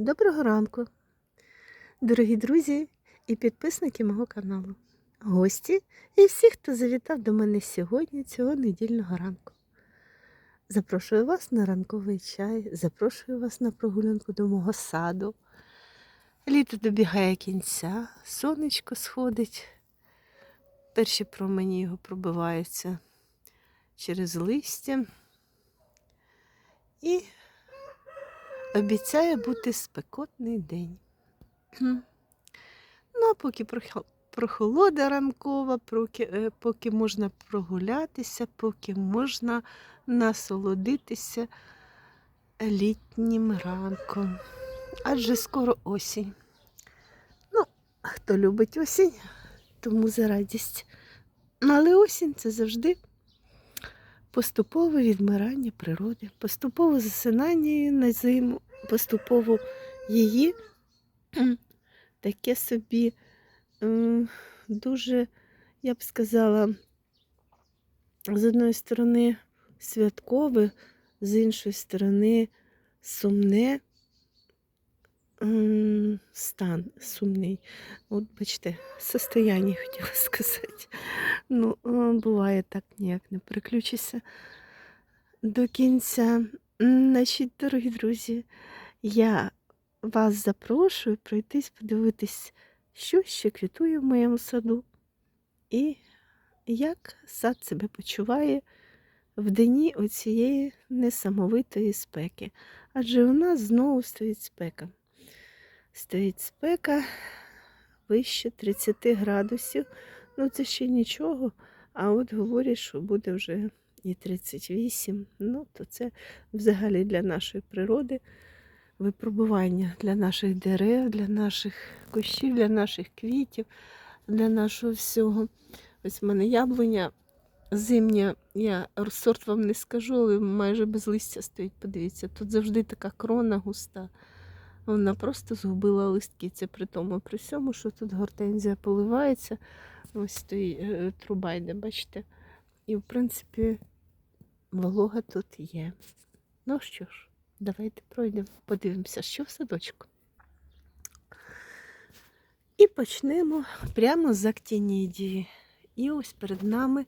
Доброго ранку, дорогі друзі і підписники мого каналу, гості і всі, хто завітав до мене сьогодні, цього недільного ранку. Запрошую вас на ранковий чай, запрошую вас на прогулянку до мого саду. Літо добігає кінця, сонечко сходить. Перші промені його пробиваються через листя. І Обіцяє бути спекотний день. Ну, а поки прохолода ранкова, поки, е, поки можна прогулятися, поки можна насолодитися літнім ранком. Адже скоро осінь. Ну, хто любить осінь, тому за радість. Ну, Але осінь це завжди поступове відмирання природи, поступове засинання її на зиму, поступово її таке собі ем, дуже, я б сказала, з одної сторони святкове, з іншої сторони сумне стан сумний. От бачите, состояння хотіла сказати. Ну, буває так, ніяк не переключуся до кінця. Значить, дорогі друзі, я вас запрошую пройтись, подивитись, що ще квітує в моєму саду, і як сад себе почуває в дні оцієї несамовитої спеки. Адже у нас знову стоїть спека. Стоїть спека вище 30 градусів. Ну, це ще нічого. А от говорять, що буде вже і 38. Ну, то це взагалі для нашої природи випробування для наших дерев, для наших кущів, для наших квітів, для нашого всього. Ось в мене яблуня зимня, я сорт вам не скажу, але майже без листя стоїть. Подивіться, тут завжди така крона густа. Вона просто згубила листки. Це при тому, при всьому, що тут гортензія поливається. Ось стоїть е, труба йде, бачите? І, в принципі, волога тут є. Ну що ж, давайте пройдемо, подивимося, що в садочку. І почнемо прямо з актінідії. І ось перед нами,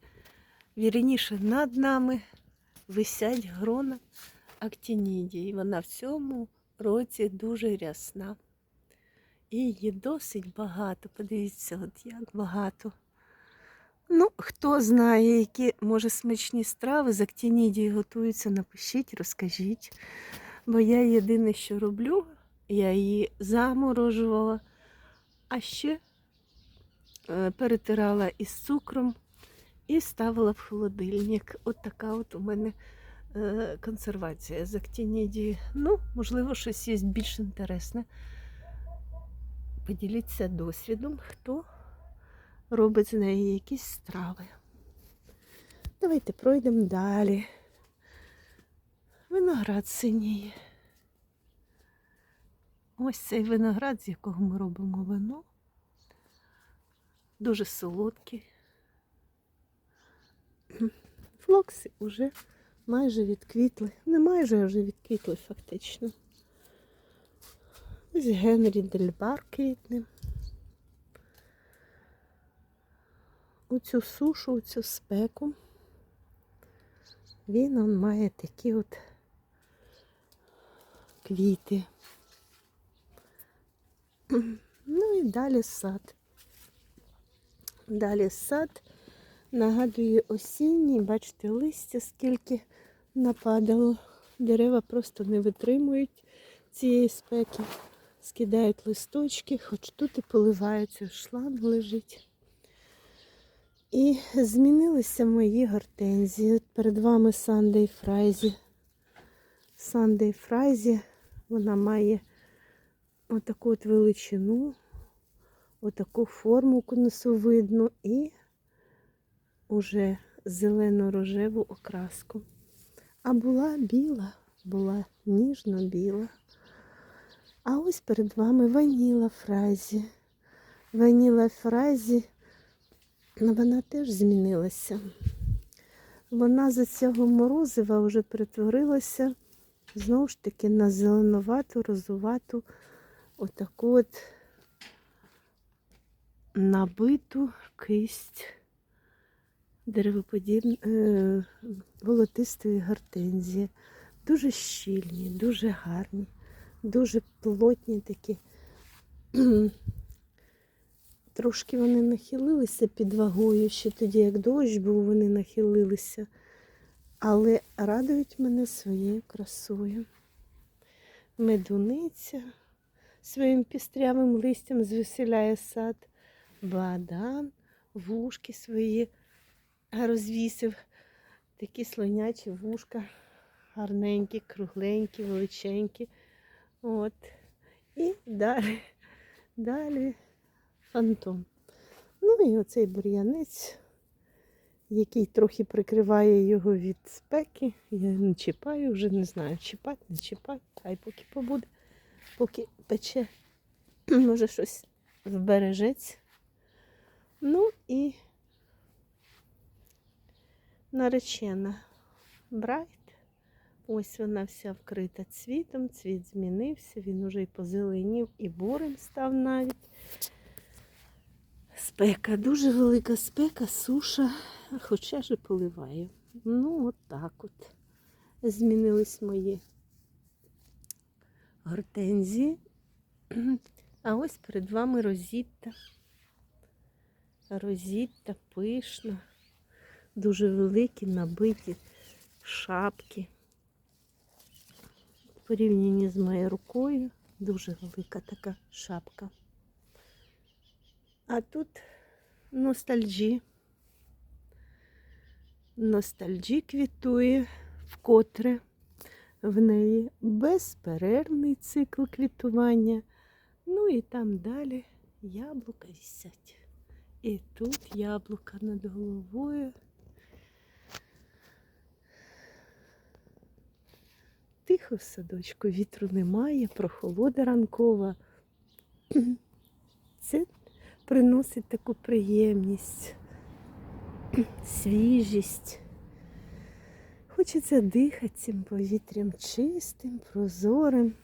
вірніше над нами, висять грона актінідії. Вона в цьому році дуже рясна. І її досить багато. Подивіться, от як багато. Ну, хто знає, які може смачні страви з актінідії готуються, напишіть, розкажіть. Бо я єдине, що роблю, я її заморожувала, а ще е, перетирала із цукром і ставила в холодильник. От така от у мене консервація з актінідії. Ну, можливо, щось є більш інтересне. Поділіться досвідом, хто робить з неї якісь страви. Давайте пройдемо далі. Виноград синіє. Ось цей виноград, з якого ми робимо вино. Дуже солодкий. Флокси вже майже відквітли. Не майже а вже відквітли фактично. Ось Генрі Дельбар квітне. У цю сушу, у цю спеку. Він он має такі от квіти. Ну і далі сад. Далі сад нагадує осінній, бачите, листя скільки нападало. Дерева просто не витримують цієї спеки, скидають листочки, хоч тут і поливаються, шланг лежить. І змінилися мої гортензії. Перед вами Сандей Фрайзі. Сандей Фрайзі, вона має отаку от величину, отаку форму конусовидну і уже зелено-рожеву окраску. А була біла, була ніжно-біла. А ось перед вами ваніла фразі. Ваніла фразі, ну, вона теж змінилася. Вона за цього морозива вже перетворилася знову ж таки на зеленувату, розувату, отаку от набиту кисть деревоподібної е, волотистої гортензії. Дуже щільні, дуже гарні, дуже плотні такі. Трошки вони нахилилися під вагою, ще тоді, як дощ був, вони нахилилися, але радують мене своєю красою. Медуниця своїм пістрявим листям звеселяє сад, бадан, вушки свої розвісив, такі слонячі вушка, гарненькі, кругленькі, величенькі. От. І далі, далі фантом. Ну і оцей бур'янець, який трохи прикриває його від спеки. Я не чіпаю, вже не знаю, чіпати, не чіпати, хай поки побуде, поки пече, може щось вбережеться. Ну і наречена Брайт. Ось вона вся вкрита цвітом, цвіт змінився, він уже і позеленів, і бурим став навіть. Спека, дуже велика спека, суша, хоча ж і поливаю. Ну, от так от. Змінились мої гортензії. А ось перед вами розітта. Розітта пишна, дуже великі, набиті шапки. В порівнянні з моєю рукою дуже велика така шапка. А тут ностальджі. Ностальджі квітує вкотре в неї безперервний цикл квітування. Ну і там далі яблука висять. І тут яблука над головою. Тихо в садочку, вітру немає, прохолода ранкова. Це приносить таку приємність, свіжість. Хочеться дихати цим повітрям чистим, прозорим,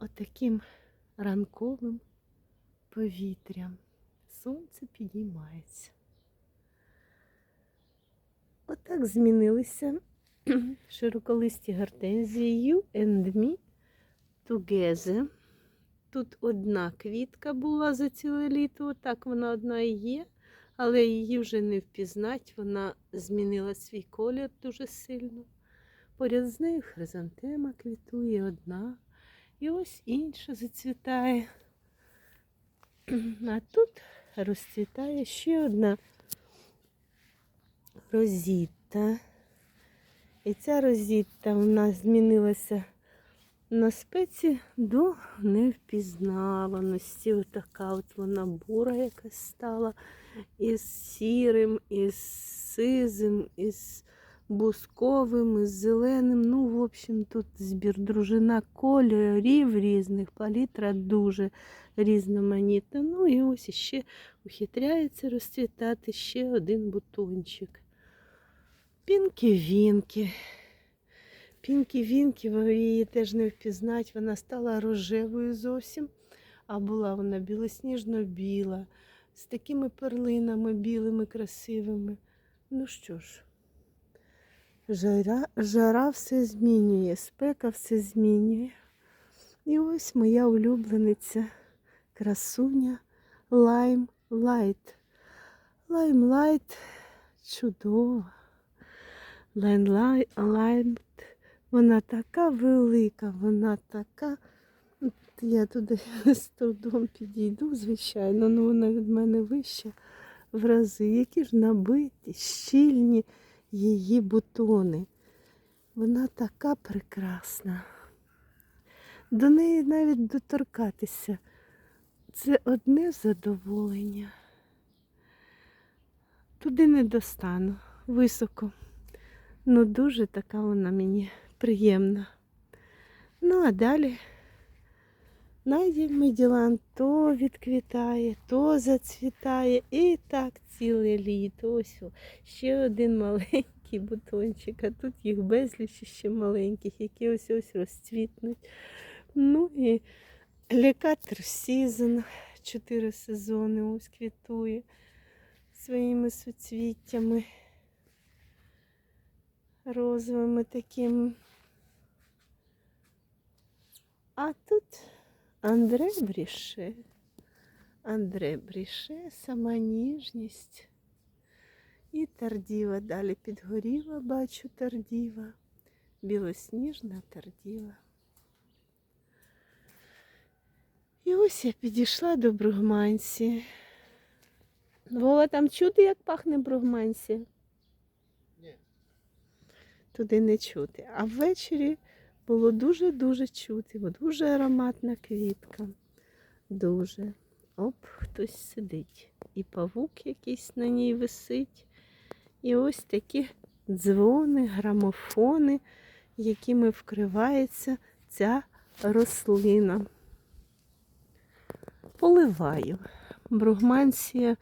отаким ранковим повітрям. Сонце підіймається. Отак змінилися широколисті гортензії You and Me Together. Тут одна квітка була за ціле літо, так вона одна і є, але її вже не впізнать, вона змінила свій колір дуже сильно. Поряд з нею хризантема квітує одна, і ось інша зацвітає. А тут розцвітає ще одна розітта. І ця розітта у нас змінилася на спеці до невпізнаваності. Отака от вона бура якась стала із сірим, із сизим, із бусковим, із зеленим. Ну, в общем, тут збір дружина кольорів різних, палітра дуже різноманітна. Ну і ось іще ухитряється розцвітати ще один бутончик. Пінки-вінки. Пінкі-вінки, ви її теж не впізнать, вона стала рожевою зовсім, а була вона білосніжно-біла, з такими перлинами білими, красивими. Ну що ж, жара, жара все змінює, спека все змінює. І ось моя улюблениця, красуня Лайм Лайт. Лайм Лайт чудова. Лайн Лайт вона така велика, вона така. От Я туди з трудом підійду, звичайно, але вона від мене вища в рази. Які ж набиті, щільні її бутони. Вона така прекрасна. До неї навіть доторкатися. Це одне задоволення. Туди не достану, високо. Ну, дуже така вона мені приємна. Ну, а далі Меділан то відквітає, то зацвітає. І так ціле літо. Ось ще один маленький бутончик, а тут їх безліч ще маленьких, які ось ось розцвітнуть. Ну і лікатор сезон, чотири сезони ось квітує своїми суцвіттями розовими такими. А тут Андре Бріше. Андре Бріше, сама ніжність. І тардіва. Далі підгоріла, бачу тардіва. Білосніжна тардіва. І ось я підійшла до Бругманці. Вова, там чути, як пахне Бругманці? Туди не чути. А ввечері було дуже-дуже чути, бо дуже ароматна квітка. Дуже. Оп, хтось сидить. І павук якийсь на ній висить. І ось такі дзвони, грамофони, якими вкривається ця рослина. Поливаю. Бругмансія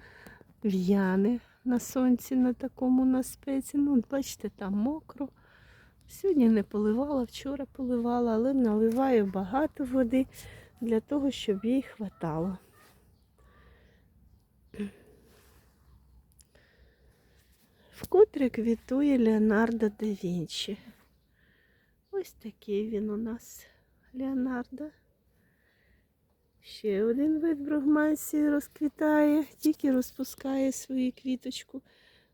в'яне на сонці на такому на спеці. Ну, бачите, там мокро. Сьогодні не поливала, вчора поливала, але наливаю багато води для того, щоб їй хватало. Вкотре квітує Леонардо да Вінчі. Ось такий він у нас Леонардо. Ще один вид бругмансії розквітає, тільки розпускає свою квіточку.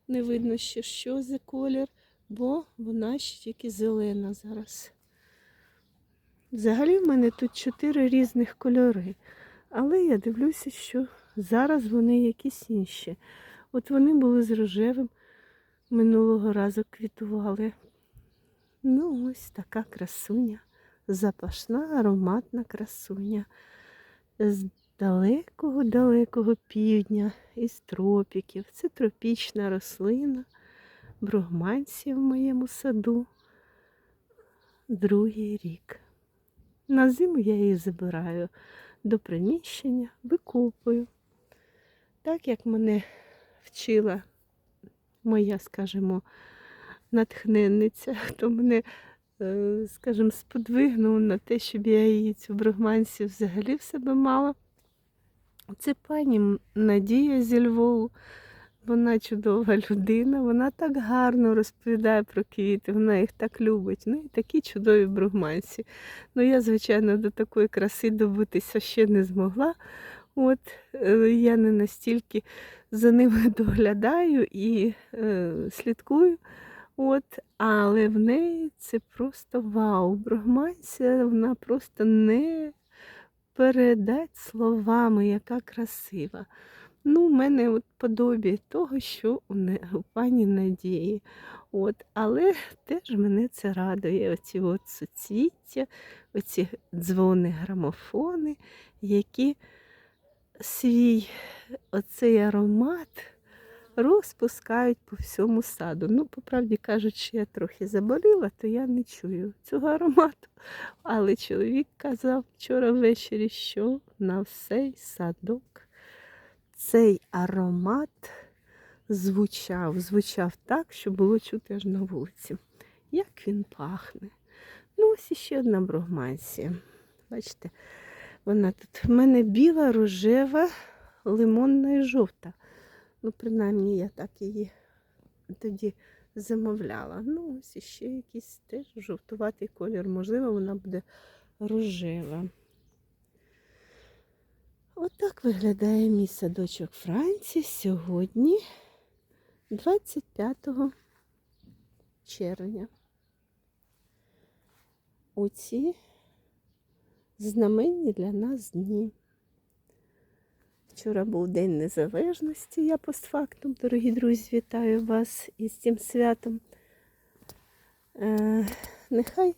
Не видно ще, що за колір, бо вона ще тільки зелена зараз. Взагалі в мене тут чотири різних кольори. Але я дивлюся, що зараз вони якісь інші. От вони були з рожевим, минулого разу квітували. Ну, ось така красуня. Запашна, ароматна красуня з далекого-далекого півдня, із тропіків. Це тропічна рослина, бругманція в моєму саду. Другий рік. На зиму я її забираю до приміщення, викопую. Так як мене вчила моя, скажімо, натхненниця, хто мене е, скажімо, сподвигнув на те, щоб я її цю брагманцію взагалі в себе мала. Це пані Надія зі Львову. Вона чудова людина, вона так гарно розповідає про квіти, вона їх так любить. Ну і такі чудові бругманці. Ну, я, звичайно, до такої краси добитися ще не змогла. От е, я не настільки за ними доглядаю і е, слідкую. От, але в неї це просто вау. Брогманція, вона просто не передать словами, яка красива. Ну, у мене от подобі того, що у, не, у пані Надії. От, але теж мене це радує. Оці от суцвіття, оці дзвони грамофони, які свій оцей аромат розпускають по всьому саду. Ну, по правді кажучи, я трохи заболіла, то я не чую цього аромату. Але чоловік казав вчора ввечері, що на всей садок цей аромат звучав, звучав так, що було чути аж на вулиці. Як він пахне. Ну, ось іще одна бругмансія. Бачите, вона тут в мене біла, рожева, лимонна і жовта. Ну, принаймні, я так її тоді замовляла. Ну, ось іще якийсь теж жовтуватий колір. Можливо, вона буде рожева. Отак виглядає мій садочок Франції сьогодні, 25 червня. У ці знаменні для нас дні. Вчора був День Незалежності, я постфактум, дорогі друзі, вітаю вас із цим святом. Е, нехай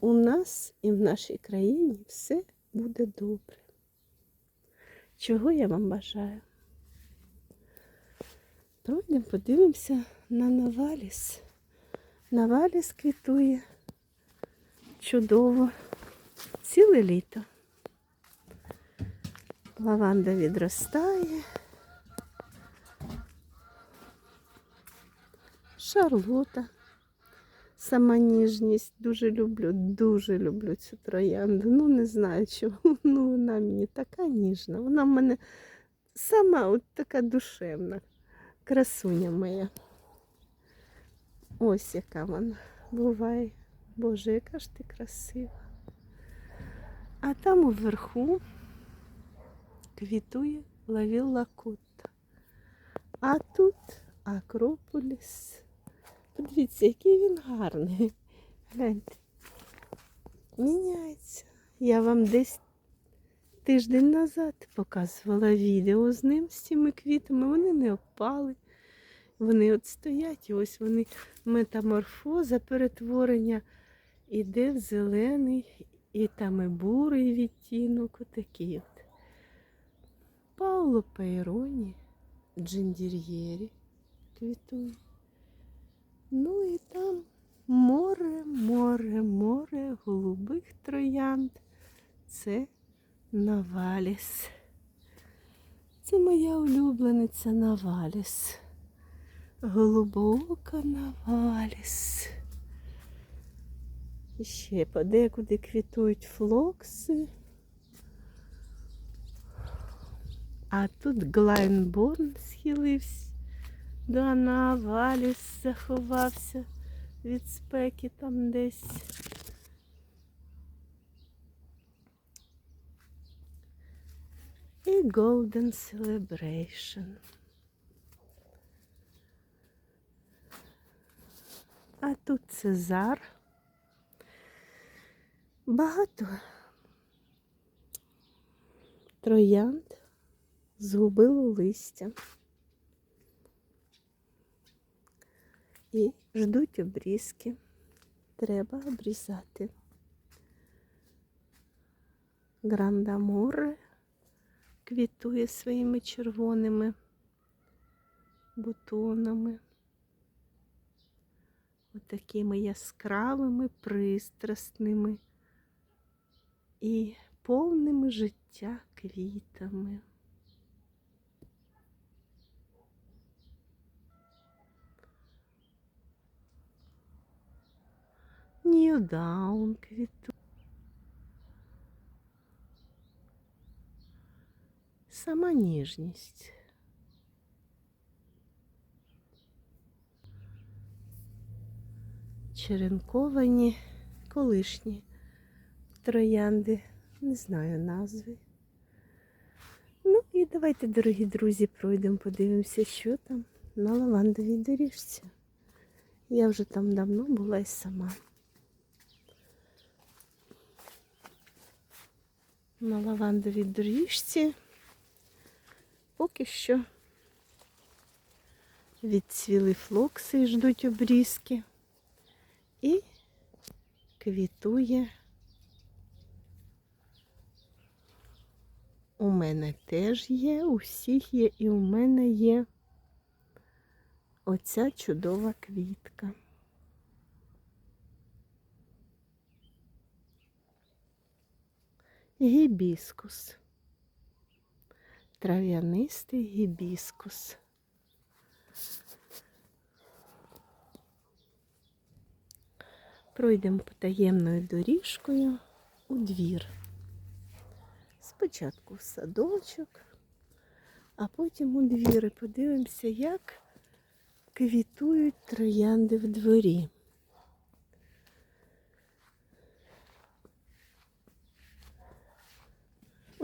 у нас і в нашій країні все буде добре. Чого я вам бажаю? Пройдемо, подивимося на Наваліс. Наваліс квітує чудово ціле літо. Лаванда відростає. Шарлота. Сама ніжність. Дуже люблю, дуже люблю цю троянду. Ну, не знаю чому. Ну, вона мені така ніжна. Вона в мене сама от така душевна. Красуня моя. Ось яка вона буває. Боже, яка ж ти красива. А там уверху квітує лавілла кутта. А тут Акрополіс. Подивіться, який він гарний. Гляньте. Міняється. Я вам десь тиждень назад показувала відео з ним, з цими квітами. Вони не опали. Вони от стоять, і ось вони метаморфоза, перетворення іде в зелений, і там і бурий відтінок, отакий от. Пауло Пейроні, Джиндір'єрі квітує. Ну і там море, море, море голубих троянд. Це Наваліс. Це моя улюблениця Наваліс. Голубока Наваліс. І ще подекуди квітують флокси. А тут Глайнборн схилився до Наваліс заховався від спеки там десь. І Golden Celebration. А тут Цезар. Багато троянд згубило листя. І ждуть обрізки. Треба обрізати. Грандаморе квітує своїми червоними бутонами. Отакими яскравими, пристрасними і повними життя квітами. Ньюдаун квіту. Сама ніжність. Черенковані, колишні троянди, не знаю назви. Ну і давайте, дорогі друзі, пройдемо, подивимося, що там на лавандовій доріжці. Я вже там давно була і сама. На лавандовій доріжці поки що відцвіли флокси і ждуть обрізки. І квітує. У мене теж є, у всіх є, і у мене є оця чудова квітка. Гібіскус. Трав'янистий гібіскус. Пройдемо потаємною доріжкою у двір. Спочатку в садочок, а потім у двір і подивимося, як квітують троянди в дворі.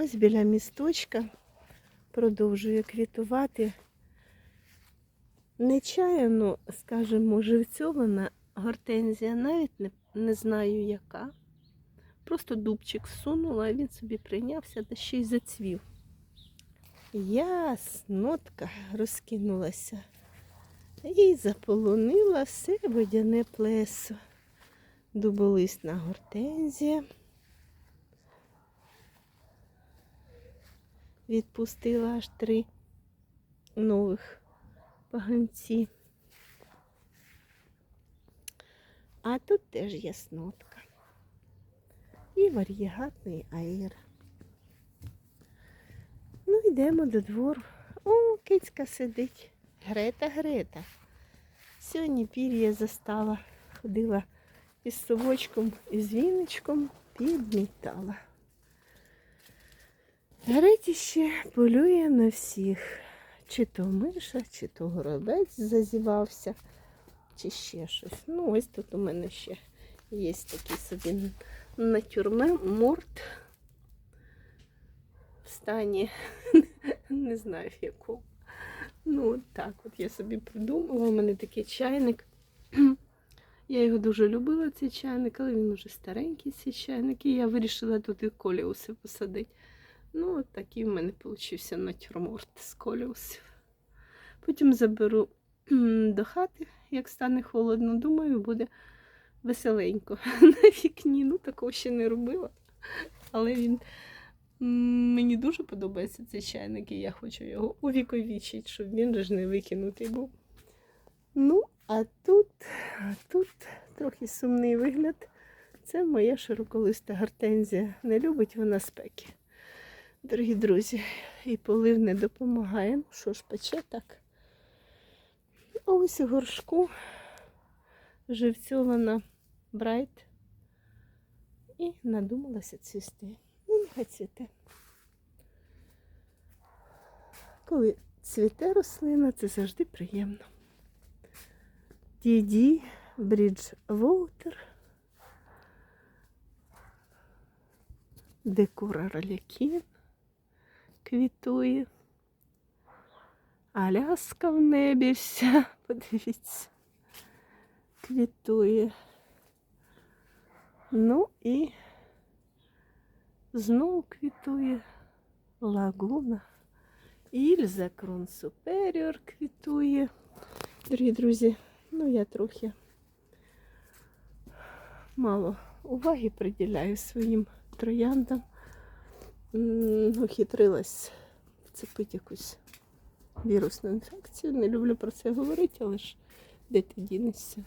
Ось біля місточка продовжує квітувати нечаяно, скажімо, живцьована гортензія, навіть не, не знаю яка. Просто дубчик всунула, а він собі прийнявся та ще й зацвів. Яснотка розкинулася і заполонила все водяне плесо. Дуболисна гортензія. Відпустила аж три нових паганці. А тут теж яснотка. І вар'єгатний аїр. Ну, йдемо до двору. О, кицька сидить. Грета, Грета. Сьогодні пір'я застала, ходила із совочком і з віночком, підмітала. Гретіще полює на всіх. Чи то миша, чи то горобець зазівався, чи ще щось. Ну, ось тут у мене ще є такий собі натюрморт в стані, не знаю в якому. Ну, так от я собі придумала. У мене такий чайник. Я його дуже любила, цей чайник, але він уже старенький, цей чайник, і я вирішила тут і коліуси посадити. Ну, от такий в мене получився натюрморт з коліусів. Потім заберу до хати, як стане холодно, думаю, буде веселенько на вікні. Ну, такого ще не робила. Але він мені дуже подобається цей чайник, і я хочу його увіковічити, щоб він ж не викинутий був. Ну, а тут, а тут трохи сумний вигляд. Це моя широколиста гортензія. Не любить вона спеки. Дорогі друзі, і полив не допомагає. Ну що ж, пече так. А ось у горшку живцьована брайт і надумалася цвісти. Ну, нехай цвіте. Коли цвіте рослина, це завжди приємно. Діді, Брідж Воутер, Декора Ролякін квітує. Аляска в небі вся, подивіться, квітує. Ну і знову квітує лагуна. Ільза Крон Суперіор квітує. Дорогі друзі, ну я трохи мало уваги приділяю своїм трояндам. М, Ухитрилась вцепити якусь вірусну інфекцію. Не люблю про це говорити, але ж де ти дінешся,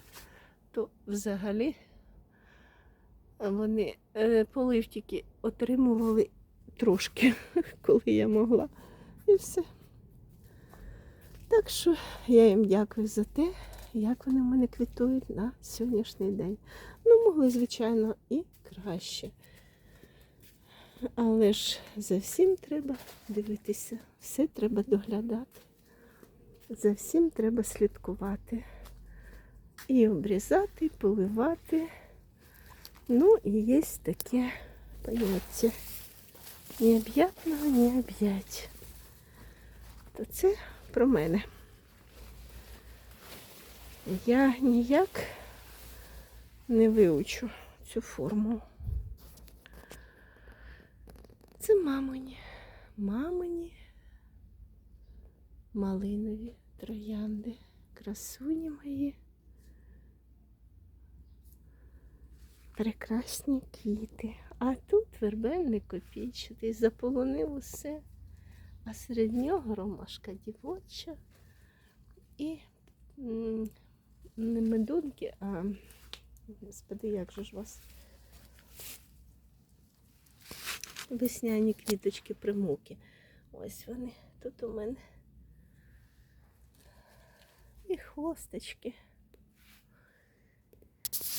то взагалі вони е, полив отримували трошки, коли я могла. І все. Так що я їм дякую за те, як вони мене квітують на сьогоднішній день. Ну, могли, звичайно, і краще. Але ж за всім треба дивитися, все треба доглядати. За всім треба слідкувати. І обрізати, і поливати. Ну, і є таке поняття. Необ'ятного не об'ять. То це про мене. Я ніяк не вивчу цю форму. Це мамині. Мамині малинові троянди. Красуні мої. Прекрасні квіти. А тут вербельник копійчатий, заполонив усе. А серед нього ромашка дівоча і не медунки, а господи, як же ж вас? Весняні квіточки примуки. Ось вони тут у мене. І хвосточки.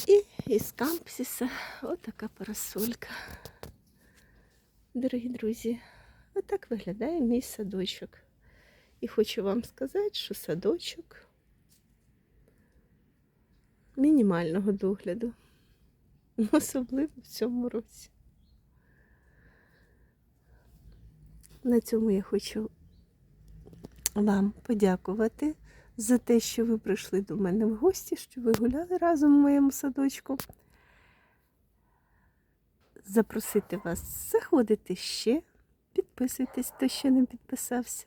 І із кампсіса отака парасолька. Дорогі друзі, отак виглядає мій садочок. І хочу вам сказати, що садочок мінімального догляду, особливо в цьому році. На цьому я хочу вам подякувати за те, що ви прийшли до мене в гості, що ви гуляли разом в моєму садочку. Запросити вас заходити ще, підписуйтесь, хто ще не підписався.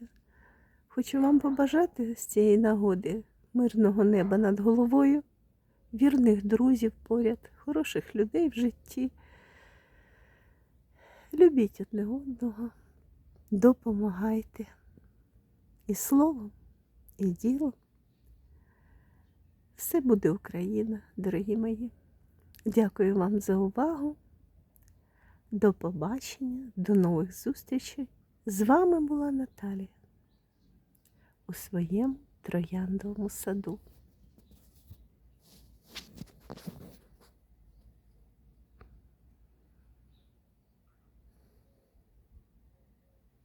Хочу вам побажати з цієї нагоди мирного неба над головою, вірних друзів поряд, хороших людей в житті. Любіть одне одного, допомагайте і словом, і ділом. Все буде Україна, дорогі мої. Дякую вам за увагу. До побачення, до нових зустрічей. З вами була Наталія у своєму трояндовому саду.